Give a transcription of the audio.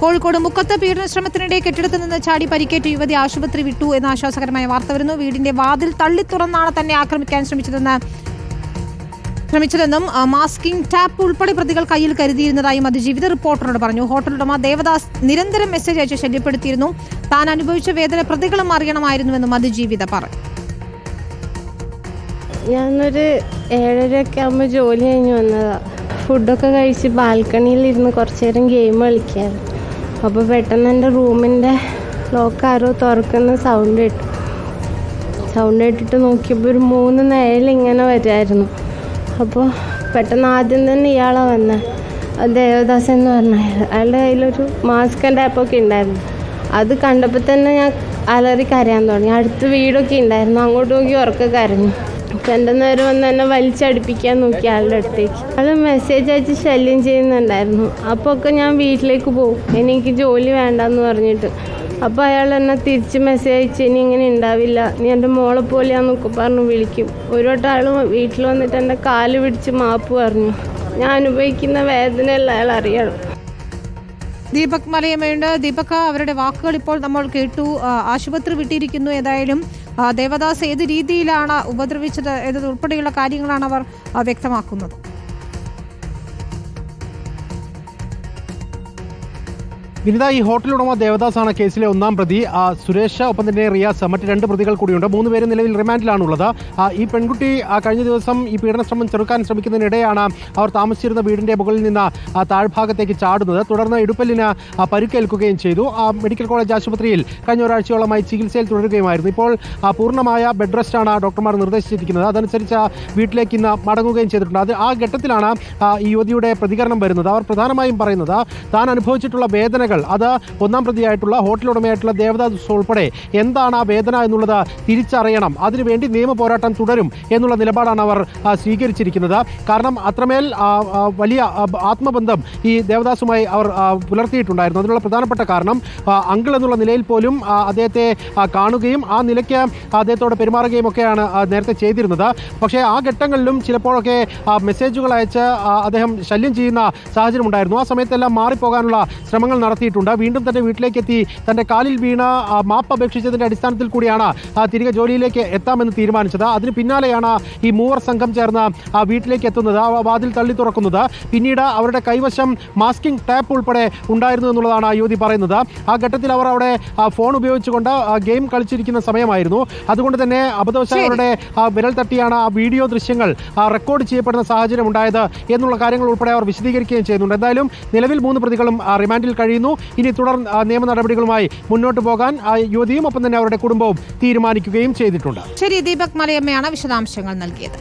കോഴിക്കോട് മുക്കത്ത് പീഡന ശ്രമത്തിനിടെ കെട്ടിടത്തിൽ നിന്ന് ചാടി പരിക്കേറ്റ യുവതി ആശുപത്രി വിട്ടു എന്ന ആശ്വാസകരമായ വാർത്ത വരുന്നു. വീടിന്റെ വാതിൽ തള്ളി തുറന്നാണ് തന്നെ ആക്രമിക്കാൻ ശ്രമിച്ചതെന്ന് ശ്രമിച്ചതെന്നും മാസ്കിംഗ് ടാപ്പ് ഉൾപ്പെടെ പ്രതികൾ കയ്യിൽ കരുതിയിരുന്നതായും അതിജീവിത റിപ്പോർട്ടറോട് പറഞ്ഞു. ഹോട്ടൽ ഉടമ ദേവദാസ് നിരന്തരം മെസ്സേജ് അയച്ച് ശല്യപ്പെടുത്തിയിരുന്നു. താൻ അനുഭവിച്ച വേദന പ്രതികളും അറിയണമായിരുന്നുവെന്നും അതിജീവിത പറഞ്ഞു. ഞാനൊരു ഏഴരയൊക്കെ ആകുമ്പോൾ ജോലി കഴിഞ്ഞ് വന്നതാണ് ഫുഡൊക്കെ കഴിച്ച് ബാൽക്കണിയിൽ ഇരുന്ന് കുറച്ചു നേരം ഗെയിം കളിക്കായിരുന്നു. അപ്പോൾ പെട്ടെന്ന് എന്റെ റൂമിന്റെ ലോക്ക് ആരോ തുറക്കുന്ന സൗണ്ട് കേട്ടു. സൗണ്ട് ഇട്ടിട്ട് നോക്കിയപ്പോൾ ഒരു മൂന്ന് നിഴലിങ്ങനെ വരുമായിരുന്നു അപ്പോൾ പെട്ടെന്ന് ആദ്യം തന്നെ ഇയാളെ വന്ന. ദേവദാസ് എന്ന് പറഞ്ഞ അയാൾ അയാളുടെ കയ്യിലൊരു മാസ്ക് ടാപ്പൊക്കെ ഉണ്ടായിരുന്നു അത് കണ്ടപ്പോൾ തന്നെ ഞാൻ അലറി കരയാൻ തുടങ്ങി. അടുത്ത് വീടൊക്കെ ഉണ്ടായിരുന്നു അങ്ങോട്ട് നോക്കി ഉറക്കെ കരഞ്ഞു. അപ്പം എന്റെ നേരം വന്ന് എന്നെ വലിച്ചടുപ്പിക്കാൻ നോക്കി ആളുടെ അടുത്തേക്ക്. അത് മെസ്സേജ് അയച്ച് ശല്യം ചെയ്യുന്നുണ്ടായിരുന്നു. അപ്പോൾ ഒക്കെ ഞാൻ വീട്ടിലേക്ക് പോകും. എനിക്ക് ജോലി വേണ്ടെന്ന് പറഞ്ഞിട്ട്. അപ്പോൾ അയാൾ എന്നെ തിരിച്ച് മെസ്സേജ് അയച്ച് ഇനി ഇങ്ങനെ ഉണ്ടാവില്ല നീ എന്റെ മോളെ പോലെയാന്നൊക്കെ പറഞ്ഞ് വിളിക്കും. ഒരു വട്ടം അയാൾ വീട്ടിൽ വന്നിട്ട് എന്റെ കാൽ പിടിച്ച് മാപ്പ് പറഞ്ഞു. ഞാൻ അനുഭവിക്കുന്ന വേദനയല്ല അയാൾ അറിയണം ദീപക് മലയമ്മയുണ്ട്. ദീപക് അവരുടെ വാക്കുകൾ ഇപ്പോൾ നമ്മൾ കേട്ടു. ആശുപത്രി വിട്ടിരിക്കുന്നു. ഏതായാലും ദേവദാസ് ഏത് രീതിയിലാണ് ഉപദ്രവിച്ചത് എന്നതുൾപ്പെടെയുള്ള കാര്യങ്ങളാണ് അവർ വ്യക്തമാക്കുന്നത്. വിനിത ഈ ഹോട്ടൽ ഉടമ ദേവദാസാണ് കേസിലെ ഒന്നാം പ്രതി. സുരേഷ് ഒപ്പം തന്നെ റിയാസ് മറ്റ് രണ്ട് പ്രതികൾ കൂടിയുണ്ട്. മൂന്ന് പേര് നിലവിൽ റിമാൻഡിലാണുള്ളത്. ഈ പെൺകുട്ടി കഴിഞ്ഞ ദിവസം ഈ പീഡന ശ്രമം ചെറുക്കാൻ ശ്രമിക്കുന്നതിനിടെയാണ് അവർ താമസിച്ചിരുന്ന വീടിന്റെ മുകളിൽ നിന്ന് താഴ്ഭാഗത്തേക്ക് ചാടുന്നത്. തുടർന്ന് ഇടുപ്പലിന് പരുക്കേൽക്കുകയും ചെയ്തു. മെഡിക്കൽ കോളേജ് ആശുപത്രിയിൽ കഴിഞ്ഞ ഒരാഴ്ചയോളമായി ചികിത്സയിൽ തുടരുകയുമായിരുന്നു. ഇപ്പോൾ പൂർണമായ ബെഡ് റെസ്റ്റാണ് ഡോക്ടർമാർ നിർദ്ദേശിച്ചിരിക്കുന്നത്. അതനുസരിച്ച് വീട്ടിലേക്ക് ഇന്ന് മടങ്ങുകയും ചെയ്തിട്ടുണ്ട്. അത് ആ ഘട്ടത്തിലാണ് ഈ യുവതിയുടെ പ്രതികരണം വരുന്നത്. അവർ പ്രധാനമായും പറയുന്നത് താൻ അനുഭവിച്ചിട്ടുള്ള വേദനകൾ. അത് ഒന്നാം പ്രതിയായിട്ടുള്ള ഹോട്ടൽ ഉടമയായിട്ടുള്ള ദേവദാസ് ഉൾപ്പെടെ എന്താണ് ആ വേദന എന്നുള്ളത് തിരിച്ചറിയണം. അതിനുവേണ്ടി നിയമ പോരാട്ടം തുടരും എന്നുള്ള നിലപാടാണ് അവർ സ്വീകരിച്ചിരിക്കുന്നത്. കാരണം അത്രമേൽ വലിയ ആത്മബന്ധം ഈ ദേവദാസുമായി അവർ പുലർത്തിയിട്ടുണ്ടായിരുന്നു. അതിനുള്ള പ്രധാനപ്പെട്ട കാരണം അങ്കിൾ എന്നുള്ള നിലയിൽ പോലും അദ്ദേഹത്തെ കാണുകയും ആ നിലയ്ക്ക് അദ്ദേഹത്തോട് പെരുമാറുകയും ഒക്കെയാണ് നേരത്തെ ചെയ്തിരുന്നത്. പക്ഷേ ആ ഘട്ടങ്ങളിലും ചിലപ്പോഴൊക്കെ മെസ്സേജുകൾ അയച്ച് അദ്ദേഹം ശല്യം ചെയ്യുന്ന സാഹചര്യം ഉണ്ടായിരുന്നു ആ സമയത്തെല്ലാം മാറിപ്പോകാനുള്ള ശ്രമങ്ങൾ നടത്തിയിട്ടുണ്ട്. വീണ്ടും തന്റെ വീട്ടിലേക്ക് എത്തി തന്റെ കാലിൽ വീണ മാപ്പ് അപേക്ഷിച്ചതിന്റെ അടിസ്ഥാനത്തിൽ കൂടിയാണ് തിരികെ ജോലിയിലേക്ക് എത്താമെന്ന് തീരുമാനിച്ചത്. അതിന് പിന്നാലെയാണ് ഈ മൂവർ സംഘം ചേർന്ന് വീട്ടിലേക്ക് എത്തുന്നത് വാതിൽ തള്ളി തുറക്കുന്നത്. പിന്നീട് അവരുടെ കൈവശം മാസ്കിംഗ് ടാപ്പ് ഉൾപ്പെടെ ഉണ്ടായിരുന്നു എന്നുള്ളതാണ് യുവതി പറയുന്നത്. ആ ഘട്ടത്തിൽ അവർ അവിടെ ഫോൺ ഉപയോഗിച്ചുകൊണ്ട് ഗെയിം കളിച്ചിരിക്കുന്ന സമയമായിരുന്നു. അതുകൊണ്ട് തന്നെ അബദ്ധവശാൽ അവരുടെ വിരൽ തട്ടിയാണ് ആ വീഡിയോ ദൃശ്യങ്ങൾ റെക്കോർഡ് ചെയ്യപ്പെടുന്ന സാഹചര്യം ഉണ്ടായത് എന്നുള്ള കാര്യങ്ങൾ ഉൾപ്പെടെ അവർ വിശദീകരിക്കുകയും ചെയ്യുന്നുണ്ട്. എന്തായാലും നിലവിൽ മൂന്ന് പ്രതികളും റിമാൻഡിൽ കഴിയുന്നു. ഇനി തുടർ നിയമ നടപടികളുമായി മുന്നോട്ട് പോകാൻ യുവതിയും ഒപ്പം തന്നെ അവരുടെ കുടുംബവും തീരുമാനിക്കുകയും ചെയ്തിട്ടുണ്ട്. ശരി ദീപക് മലയമ്മയാണ് വിശദാംശങ്ങൾ നൽകിയത്.